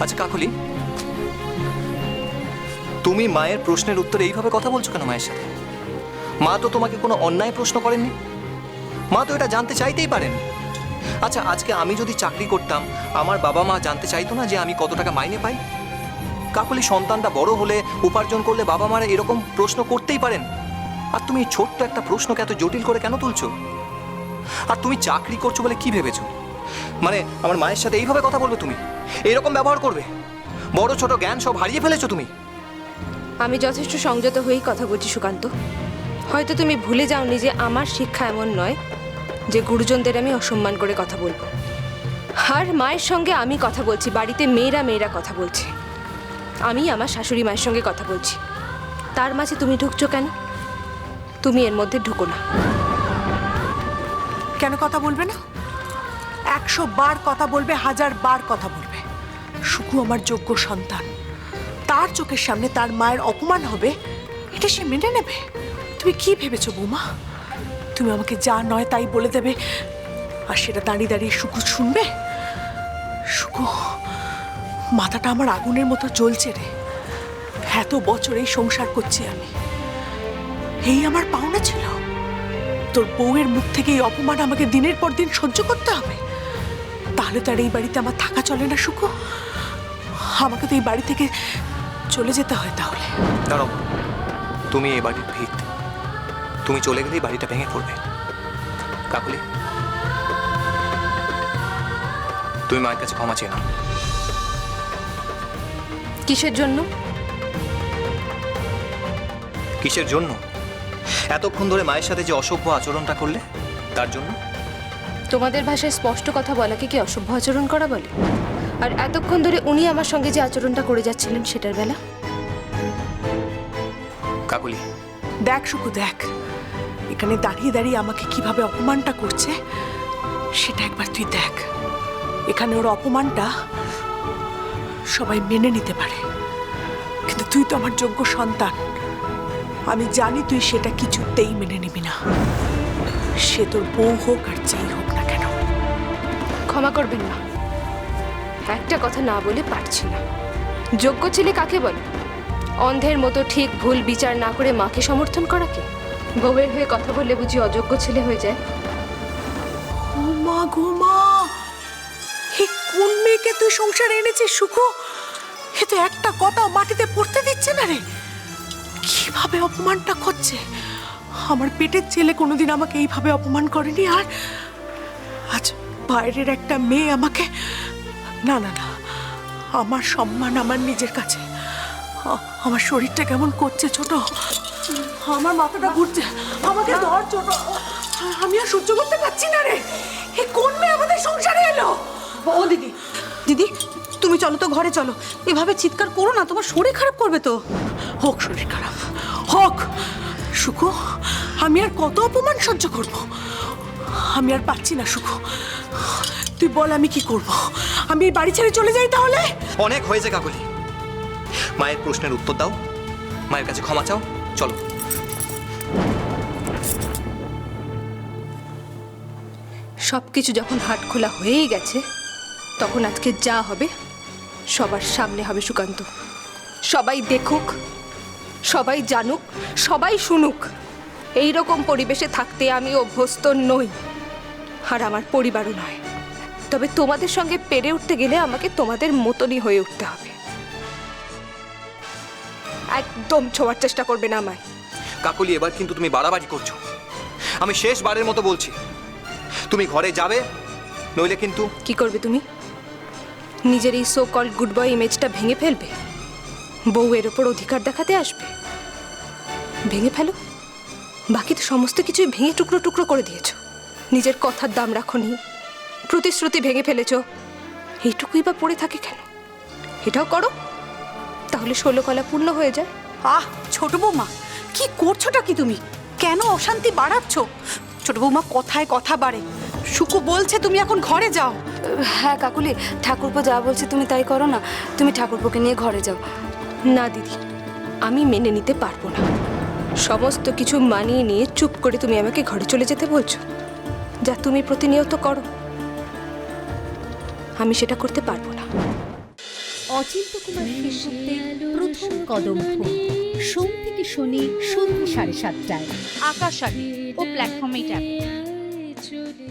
আচ্ছা কাকুলি। তুমি মায়ের প্রশ্নের উত্তরে এইভাবে কথা বলছো কেন মায়ের সাথে? মা তো তোমাকে কোনো অন্যায় প্রশ্ন করেননি। মা তো এটা জানতে চাইতেই পারেন। আচ্ছা আজকে আমি যদি চাকরি করতাম, আমার বাবা মা জানতে চাইতো না যে আমি কত টাকা মাইনে পাই? কাকুলি, সন্তানটা বড় হলে উপার্জন করলে বাবা মারা এরকম প্রশ্ন করতেই পারেন। আর তুমি ছোট্ট একটা প্রশ্নকে এত জটিল করে কেন তুলছো? আর তুমি চাকরি করছ বলে কি ভেবেছো? মানে আমার মায়ের সাথে এইভাবে কথা বলবে তুমি? এইরকম ব্যবহার করবে? বড় ছোট জ্ঞান সব হারিয়ে ফেলেছো তুমি? আমি যথেষ্ট সংযত হয়েই কথা বলছি সুকান্ত। হয়তো তুমি ভুলে যাওনি যে আমার শিক্ষা এমন নয় যে গুরুজনদের আমি অসম্মান করে কথা বলব। আর মায়ের সঙ্গে আমি কথা বলছি বাড়িতে মেয়েরা মেয়েরা কথা বলছে। আমি আমার শাশুড়ি মায়ের সঙ্গে কথা বলছি। তার মাঝে তুমি ঢুকছো কেন? তুমি এর মধ্যে ঢুকো না। কেন কথা বলবে না? একশো বার কথা বলবে, হাজার বার কথা বলবে। সুকু আমার যোগ্য সন্তান। তার চোখের সামনে তার মায়ের অপমান হবে, এটা সে মেনে নেবে? তুমি কি ভেবেছো বৌমা? তুমি আমাকে যা নয় তাই বলে দেবে, আর সেটা দাঁড়িয়ে দাঁড়িয়ে সুকু শুনবে? সুকু মাথাটা আমার আগুনের মতো জ্বলছে রে। এত বছর এই সংসার করছি আমি। এই আমার পাওনা ছিল। তোর বউয়ের মুখ থেকে এই অপমান আমাকে দিনের পর দিন সহ্য করতে হবে। তাহলে তো আর এই বাড়িতে আমার থাকা চলে না সুকু আমাকে তো এই বাড়ি থেকে চলে যেতে হয় তাহলে। দাঁড়াও। তুমি এই বাড়ির ভিত। তুমি চলে গেলেই বাড়িটা ভেঙে পড়বে। কাকুলি। তুমি মায়ের কাছে ক্ষমা চেয়ে নাও। কিসের জন্য? কিসের জন্য? এতক্ষণ ধরে মায়ের সাথে যে অসভ্য আচরণটা করলে তার জন্য? তোমাদের ভাষায় স্পষ্ট কথা বলাকে কি অসভ্য আচরণ করা বলে? আর এতক্ষণ ধরে উনি আমার সঙ্গে যে আচরণটা করে যাচ্ছিলেন সেটার বেলা? কাকুলি। দেখ সুকু দেখ। এখানে দাঁড়িয়ে দাঁড়িয়ে আমাকে কীভাবে অপমানটা করছে সেটা একবার তুই দেখ। এখানে ওর অপমানটা সবাই মেনে নিতে পারে। কিন্তু তুই তো আমার যোগ্য সন্তান। আমি জানি তুই সেটা কিছুতেই মেনে নিবি না। সে তোর বউ হোক আর যাই হোক ক্ষমা করবেন না। একটা কথা না বলে পারছি না। যোগ্য ছেলে কাকে বলে? অন্ধের মতো ঠিক ভুল বিচার না করে মাকে সমর্থন করাকে বউয়ের হয়ে কথা বললে বুঝি অযোগ্য ছেলে হয়ে যায়। মা গো মা কোন মেয়েকে তুই সংসারে এনেছিস সুখু? এ তো একটা কথা মাটিতে পড়তে দিচ্ছে না রে। কীভাবে অপমানটা করছে? আমার পেটের ছেলে কোনোদিন আমাকে এইভাবে অপমান করেনি আর আজ বাইরের একটা মেয়ে আমাকে না না না। আমার সম্মান আমার নিজের কাছে। আমার শরীরটা কেমন করছে ছোট। আমার মাথাটা ঘুরছে। আমাকে ধর ছোট। আমি আর সহ্য করতে পারছি না রে। এ কোন মেয়ে আমাদের সংসারে এলো? ও দিদি। দিদি তুমি চলো তো ঘরে চলো। এভাবে চিৎকার করো না তোমার শরীর খারাপ করবে তো। হোক শরীর খারাপ। হোক। সুখু আমি আর কত অপমান সহ্য করব? আমি আর পাচ্ছি না সুখু। তুই বল আমি কি করব? আমি এই বাড়ি ছেড়ে চলে যাই তাহলে? অনেক হয়েছে কাকুলি। মায়ের প্রশ্নের উত্তর দাও। মায়ের কাছে ক্ষমা চাও। চলো। সব কিছু যখন হাট খোলা হয়েই গেছে তখন আজকে যা হবে সবার সামনে হবে সুকান্ত। সবাই দেখুক সবাই জানুক সবাই শুনুক। এই রকম পরিবেশে থাকতে আমি অভ্যস্ত নই আর আমার পরিবারও নয়। তবে তোমাদের সঙ্গে পেরে উঠতে গেলে আমাকে তোমাদের মতনই হয়ে উঠতে হবে। একদম ছোঁয়ার চেষ্টা করবে না আমায়। কাকুলি এবার কিন্তু তুমি বাড়াবাড়ি করছ। আমি শেষবারের মতো বলছি তুমি ঘরে যাবে নইলে কিন্তু কি করবে তুমি? নিজের এই সো কল গুড বয় ইমেজটা ভেঙে ফেলবে? বউয়ের ওপর অধিকার দেখাতে আসবে? ভেঙে ফেলো? বাকি তো সমস্ত কিছুই ভেঙে টুকরো টুকরো করে দিয়েছ। নিজের কথার দাম রাখনি প্রতিশ্রুতি ভেঙে ফেলেছ। এইটুকুই বা পড়ে থাকে কেন? এটাও করো। তাহলে ষোলো কলা পূর্ণ হয়ে যায়। আহ ছোট বৌমা কি করছোটা কি তুমি? কেন অশান্তি বাড়াচ্ছ? ছোট বৌমা কথায় কথা বাড়ে। সুকু বলছে তুমি এখন ঘরে যাও। হ্যাঁ কাকুলি ঠাকুরপো যা বলছে তুমি তাই করো না। তুমি ঠাকুরপোকে নিয়ে ঘরে যাও। না দিদি আমি মেনে নিতে পারব না। সমস্ত কিছু মানিয়ে নিয়ে চুপ করে তুমি আমাকে ঘরে চলে যেতে বলছো? যা তুমি প্রতিনিয়ত করো। আমি সেটা করতে পারব না। অচিন্ত কুমার প্রথম কদম সোম থেকে শনি সন্ধ্যে সাড়ে সাতটায়। আকাশ ও প্ল্যাটফর্মেই ট্যাপ